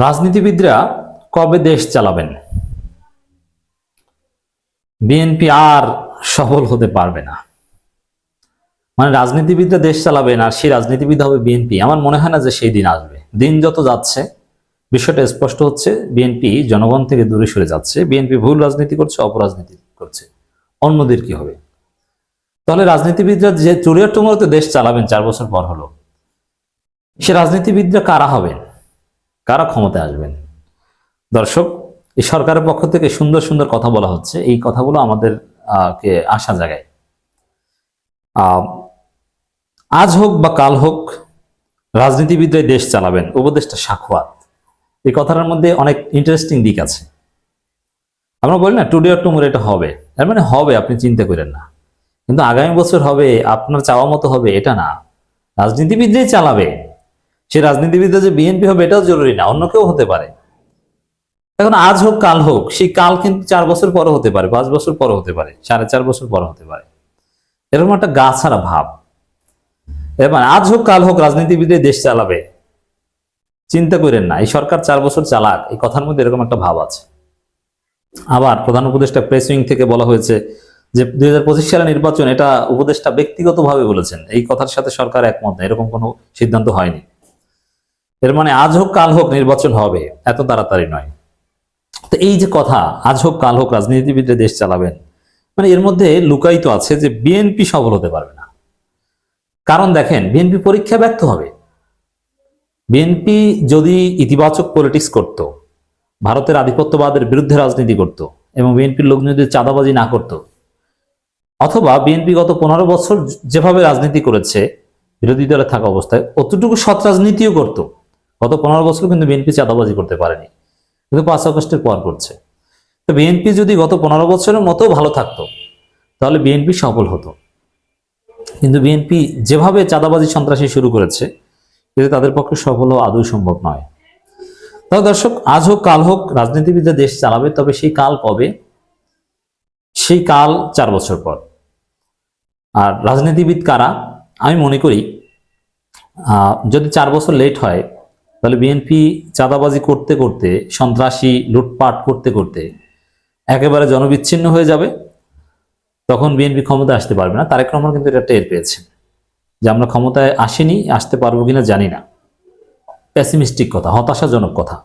রাজনীতিবিদরা কবে দেশ চালাবেন? বিএনপি আর সফল হতে পারবে না। মানে রাজনীতিবিদরা দেশ চালাবেন আর সেই রাজনীতিবিদ হবে বিএনপি। আমার মনে হয় না যে সেই দিন আসবে। দিন যত যাচ্ছে, বিষয়টা স্পষ্ট হচ্ছে, বিএনপি জনগণ থেকে দূরে সরে যাচ্ছে। বিএনপি ভুল রাজনীতি করছে, অপরাজনীতি করছে। অন্যদের কি হবে? তাহলে রাজনীতিবিদরা যে চুরিয়ার টুমোরতে দেশ চালাবেন চার বছর পর হলো, সে রাজনীতিবিদরা কারা হবেন? কারা ক্ষমতায় আসবেন? দর্শক, এই সরকারের পক্ষ থেকে সুন্দর সুন্দর কথা বলা হচ্ছে। এই কথাগুলো আমাদের কে আশা জাগায়। আজ হোক বা কাল হোক রাজনীতিবিদরাই দেশ চালাবেন উপদেশটা সাক্ষাৎ এই কথাটার মধ্যে অনেক ইন্টারেস্টিং দিক আছে। আমরা বলি না টুডে অর টুমোর এটা হবে। তার মানে হবে, আপনি চিন্তা করেন না। কিন্তু আগামী বছর হবে, আপনার চাওয়া মতো হবে, এটা না। রাজনীতিবিদরাই চালাবে। সে রাজনীতিবিদরা যে বিএনপি হবে, এটাও জরুরি না, অন্য কেউ হতে পারে। এখন আজ হোক, কাল হোক, সেই কাল কিন্তু চার বছর পরে হতে পারে, পাঁচ বছর পরে হতে পারে, সাড়ে চার বছর পরে হতে পারে। এরকম একটা গা ছাড়া ভাব। এবার আজ হোক, কাল হোক রাজনীতিবিদে দেশ চালাবে। চিন্তা করেন না, এই সরকার চার বছর চালাক, এই কথার মধ্যে এরকম একটা ভাব আছে। আবার প্রধান উপদেষ্টা প্রেস উইং থেকে বলা হয়েছে যে, দুই হাজার পঁচিশ সালের নির্বাচন, এটা উপদেষ্টা ব্যক্তিগতভাবে বলেছেন। এই কথার সাথে সরকার একমত না, এরকম কোনো সিদ্ধান্ত হয়নি। এর মানে আজ হোক, কাল হোক, নির্বাচন হবে, এত তাড়াতাড়ি নয়। তো এই যে কথা, আজ হোক, কাল হোক, রাজনীতিবিদরা দেশ চালাবেন মানে এর মধ্যে লুকায়িত আছে যে বিএনপি সফল হতে পারবে না। কারণ দেখেন, বিএনপি পরীক্ষা ব্যর্থ হবে। বিএনপি যদি ইতিবাচক পলিটিক্স করত, ভারতের আধিপত্যবাদের বিরুদ্ধে রাজনীতি করত, এবং বিএনপির লোক যদি চাঁদাবাজি না করত, অথবা বিএনপি গত পনেরো বছর যেভাবে রাজনীতি করেছে, বিরোধী দলে থাকা অবস্থায়, অতটুকু সৎ রাজনীতিও করত। গত পনেরো বছর কিন্তু বিএনপি চাঁদাবাজি করতে পারেনি। কিন্তু পাঁচ আগস্টের পর করছে। তো বিএনপি যদি গত পনেরো বছরের মতো ভালো থাকতো, তাহলে বিএনপি সফল হতো। কিন্তু বিএনপি যেভাবে চাঁদাবাজি সন্ত্রাসী শুরু করেছে, এতে তাদের পক্ষে সফল হওয়া আদৌ সম্ভব নয়। তবে দর্শক, আজ হোক, কাল হোক, রাজনীতিবিদরা দেশ চালাবে, তবে সেই কাল কবে? সেই কাল চার বছর পর। আর রাজনীতিবিদ কারা? আমি মনে করি যদি চার বছর লেট হয় তাহলে বিএনপি চাঁদাবাজি করতে করতে, সন্ত্রাসী লুটপাট করতে করতে একেবারে জনবিচ্ছিন্ন হয়ে যাবে। তখন বিএনপি ক্ষমতায় আসতে পারবে না। তারেক রহমান কিন্তু এটা টের পেয়েছেন যে আমরা ক্ষমতায় আসিনি, আসতে পারব কিনা জানি না। প্যাসিমিস্টিক কথা, হতাশাজনক কথা।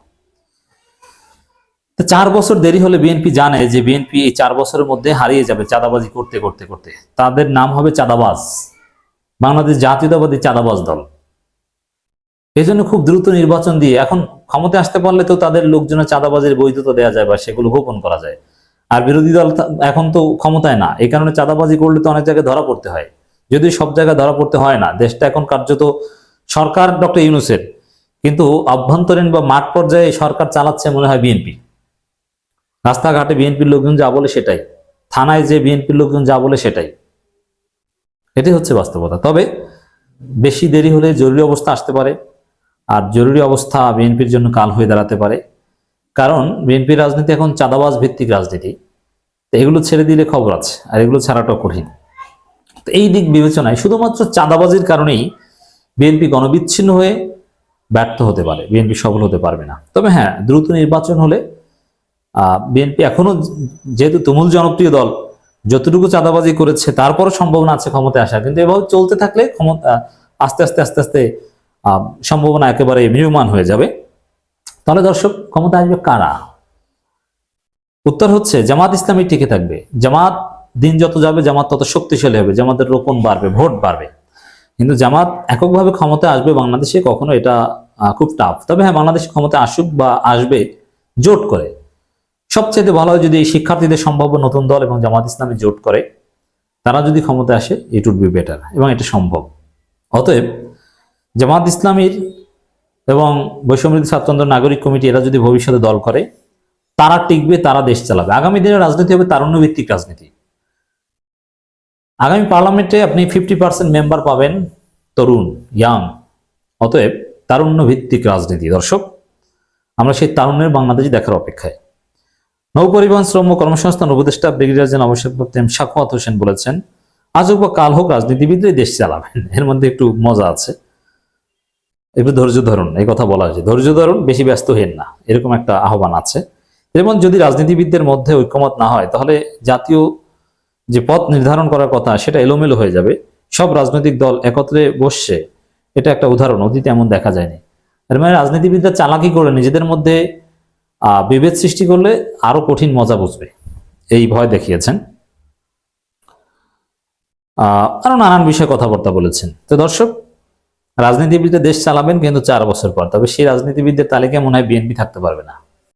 তো চার বছর দেরি হলে বিএনপি জানে যে বিএনপি এই চার বছরের মধ্যে হারিয়ে যাবে চাঁদাবাজি করতে করতে করতে। তাদের নাম হবে চাঁদাবাজ। বাংলাদেশ জাতীয়তাবাদী চাঁদাবাজ দল। এই জন্য খুব দ্রুত নির্বাচন দিয়ে, এখন ক্ষমতায় আসতে পারলে তো তাদের লোকজনের চাঁদাবাজির বৈধতা দেওয়া যায় বা সেগুলো গোপন করা যায়। আর বিরোধী দল এখন তো ক্ষমতায় না, এই কারণে চাঁদাবাজি করলে তো অনেক জায়গায় ধরা পড়তে হয়। যদি সব জায়গায় ধরা পড়তে হয় না, দেশটা এখন কার্যত সরকার ডক্টর ইউনুসের। কিন্তু অভ্যন্তরীণ বা মাঠ পর্যায়ে সরকার চালাচ্ছে মনে হয় বিএনপি। রাস্তাঘাটে বিএনপির লোকজন যা বলে সেটাই, থানায় যে বিএনপির লোকজন যা বলে সেটাই। এটাই হচ্ছে বাস্তবতা। তবে বেশি দেরি হলে জরুরি অবস্থা আসতে পারে। আর জরুরি অবস্থা বিএনপির জন্য কাল হয়ে দাঁড়াতে পারে। কারণ বিএনপির রাজনীতি এখন চাঁদাবাজ ভিত্তিক রাজনীতি। তো এগুলো ছেড়ে দিলে খবর আছে, আর এগুলো ছাড়াটাও কঠিন। তো এই দিক বিবেচনায় শুধুমাত্র চাঁদাবাজির কারণেই বিএনপি গণবিচ্ছিন্ন হয়ে ব্যর্থ হতে পারে, বিএনপি সফল হতে পারবে না। তবে হ্যাঁ দ্রুত নির্বাচন হলে বিএনপি এখনও যেহেতু তুমুল জনপ্রিয় দল, যতটুকু চাঁদাবাজি করেছে, তারপরও সম্ভাবনা আছে ক্ষমতায় আসা কিন্তু এভাবে চলতে থাকলে ক্ষমতা, আস্তে আস্তে আস্তে আস্তে সম্ভাবনা একেবারে মিয়মান হয়ে যাবে। তাহলে দর্শক, ক্ষমতা আসবে কারা? উত্তর হচ্ছে, জামাত ইসলামী টিকে থাকবে। জামাত দিন যত যাবে, জামাত তত শক্তিশালী হবে, জামাতের রোপণ বাড়বে, ভোট বাড়বে। কিন্তু জামাত এককভাবে ক্ষমতায় আসবে বাংলাদেশে কখনো এটা খুব টাফ তবে হ্যাঁ বাংলাদেশে ক্ষমতায় আসুক বা আসবে, জোট করে। সবচেয়ে ভালো হয় যদি শিক্ষার্থীদের সম্ভাব্য নতুন দল এবং জামাত ইসলামী জোট করে, তারা যদি ক্ষমতায় আসে ইট উড বি বেটার এবং এটা সম্ভব। অতএব জামাত ইসলামীর এবং বৈষম্যবৃদ্ধি ছাত্রন্দ্র নাগরিক কমিটি এরা যদি ভবিষ্যতে দল করে, তারা টিকবে, তারা দেশ চালাবে। আগামী দিনে রাজনীতি হবে তারুণ্য ভিত্তিক রাজনীতি। আগামী পার্লামেন্টে আপনি ফিফটি পার্সেন্ট মেম্বার পাবেন তরুণ, ইয়াং, অতএব তারুণ্য ভিত্তিক রাজনীতি। দর্শক, আমরা সেই তারুণ্যের বাংলাদেশ দেখার অপেক্ষায়। নৌ পরিবহন শ্রম, কর্মসংস্থান উপদেষ্টা, ব্রিগেডিয়ার জেন অবসরপ্রাপ্ত এম সাখাওয়াত হোসেন বলেছেন, আজ হোক বা কাল হোক, রাজনীতিবিদরাই দেশ চালাবেন। এর মধ্যে একটু মজা আছে। একটু ধৈর্য ধরুন এই কথা বলা হয়েছে। ধৈর্য ধরুন বেশি ব্যস্ত হেন না। এরকম একটা আহ্বান আছে। যেমন যদি রাজনীতিবিদদের মধ্যে ঐক্যমত না হয় তাহলে জাতীয় যে পথ নির্ধারণ করার কথা সেটা এলোমেলো হয়ে যাবে। সব রাজনৈতিক দল একত্রে বসছে। এটা একটা উদাহরণ অতীতে এমন দেখা যায়নি। এর মানে রাজনীতিবিদরা চালাকি করে নিজেদের মধ্যে বিভেদ সৃষ্টি করলে আরও কঠিন মজা বুঝবে। এই ভয় দেখিয়েছেন। আহ, আরও নানান বিষয়ে কথাবার্তা বলেছেন। তো দর্শক রাজনীতিবিদরা দেশ চালাবেন কিন্তু চার বছর পর, তবে সেই রাজনীতিবিদদের তালিকায় মনে হয় বিএনপি থাকতে পারবে না।